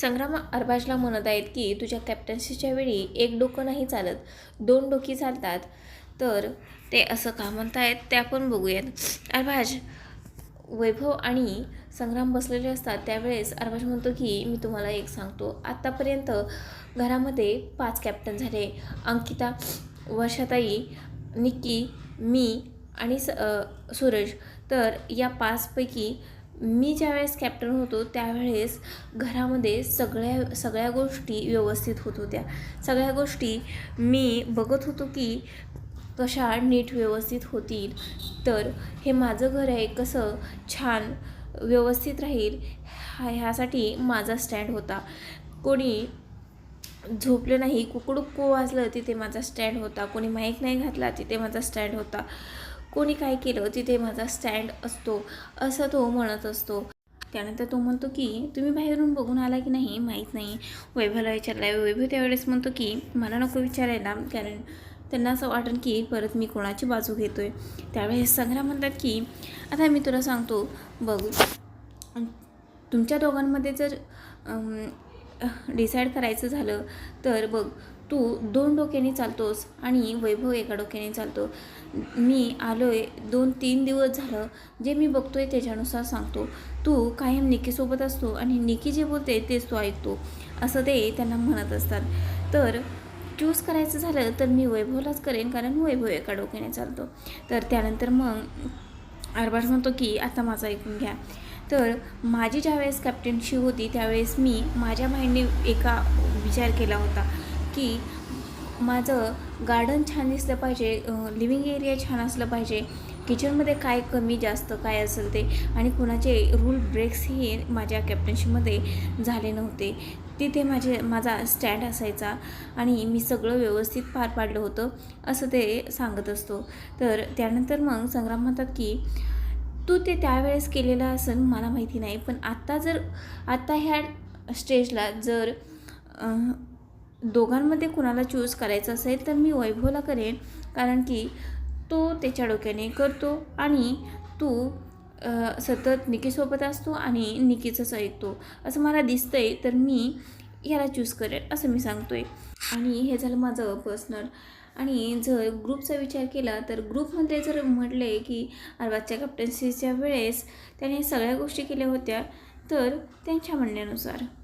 संग्राम अरबाजला म्हणत आहेत की तुझ्या कॅप्टन्सीच्या वेळी एक डोकं नाही चालत. दोन डोकी चालतात. तर ते असं का म्हणतायत ते आपण बघूयात. अरबाज वैभव आणि संग्राम बसलेले असतात. त्यावेळेस अरबाज म्हणतो की मी तुम्हाला एक सांगतो. आत्तापर्यंत घरामध्ये पाच कॅप्टन झाले. अंकिता वर्षाताई निक्की मी आणि स सूरज. तर या पाचपैकी मी ज्यावेळेस कॅप्टन होतो त्यावेळेस घरामध्ये सगळ्या सगळ्या गोष्टी व्यवस्थित होत होत्या. सगळ्या गोष्टी मी बघत होतो की कशा नीट व्यवस्थित होतील. तर हे माझं घर आहे कसं छान व्यवस्थित राहील ह्या ह्यासाठी माझा स्टँड होता. कोणी झोपलं नाही कुकडुक्कू वाजलं तिथे माझा स्टँड होता. कोणी माईक नाही घातला तिथे माझा स्टँड होता. कोणी काय केलं तिथे माझा स्टँड असतो असं तो म्हणत असतो. त्यानंतर तो म्हणतो की तुम्ही बाहेरून बघून आला की नाही माहीत नाही. वैभवला विचारला वैभव त्यावेळेस म्हणतो की मला नको विचारायला कारण त्यांना असं वाटेल की परत मी कोणाची बाजू घेतो आहे त्यावेळेस संग्राम म्हणतात की आता मी तुला सांगतो बघ. तुमच्या दोघांमध्ये जर डिसाईड करायचं झालं तर बघ. तू दोन डोक्याने चालतोस आणि वैभव एका डोक्याने चालतो. मी आलो आहे दोन तीन दिवस झालं जे मी बघतो आहे त्याच्यानुसार सांगतो. तू कायम निकीसोबत असतो आणि निकी जे बोलते तेच तू ऐकतो. असं ते त्यांना म्हणत असतात. तर चूज करायचं झालं तर मी वैभवलाच करेन कारण वैभव एका डोक्याने चालतो. तर त्यानंतर मग अरबाज म्हणतो की आता माझं ऐकून घ्या. तर माझी ज्यावेळेस कॅप्टनशी होती त्यावेळेस मी माझ्या माइंडने एका विचार केला होता. की माझं गार्डन छान दिसलं पाहिजे लिव्हिंग एरिया छान असलं पाहिजे. किचनमध्ये काय कमी जास्त काय असेल ते आणि कुणाचे रूल ब्रेक्सही माझ्या कॅप्टन्शीमध्ये झाले नव्हते. तिथे माझे माझा स्टँड असायचा आणि मी सगळं व्यवस्थित पार पाडलं होतं असं ते सांगत असतो. तर त्यानंतर मग संग्राम म्हणतात की तू ते त्यावेळेस केलेलं असेल मला माहिती नाही पण आत्ता जर आत्ता ह्या स्टेजला जर दोघांमध्ये कुणाला चूज करायचं असेल तर मी वैभवला करेन. कारण की तो त्याच्या डोक्याने करतो आणि तू सतत निकीसोबत असतो आणि निकीचंच ऐकतो. असं मला दिसतंय तर मी याला चूज करेन असं मी सांगतोय. आणि हे झालं माझं पर्सनल आणि जर ग्रुपचा विचार केला तर ग्रुपमध्ये जर म्हटले की अरबाजच्या कॅप्टन्सीच्या वेळेस त्याने सगळ्या गोष्टी केल्या होत्या तर त्यांच्या म्हणण्यानुसार.